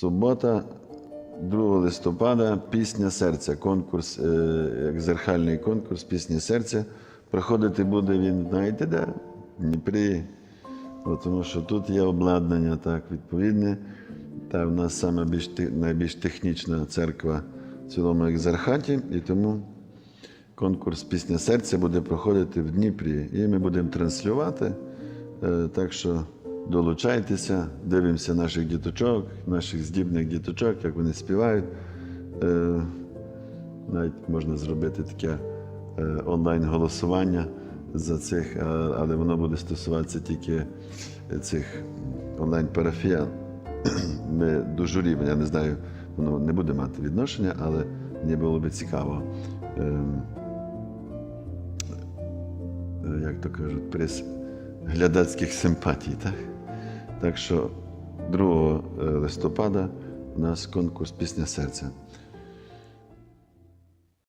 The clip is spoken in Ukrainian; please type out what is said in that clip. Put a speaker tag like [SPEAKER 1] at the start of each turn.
[SPEAKER 1] Субота, 2 листопада, пісня серця. Конкурс, е, як зеркальний конкурс пісні серця. Проходити буде він, знаєте, де? В Дніпрі. От, тому що тут є обладнання так, відповідне. Та в нас саме більш, найбільш технічна церква в цілому екзархаті, і тому конкурс Пісня серця буде проходити в Дніпрі. І ми будемо транслювати. Е, Так що долучайтеся, дивимося наших діточок, наших здібних діточок, як вони співають. Е, Навіть можна зробити таке е, онлайн-голосування за цих, але воно буде стосуватися тільки цих онлайн-парафіян. Ми до журі, я не знаю, воно не буде мати відношення, але мені було би цікаво. ем, е, Як то кажуть, приз глядацьких симпатій. Так, так що 2 листопада у нас конкурс Пісня серця.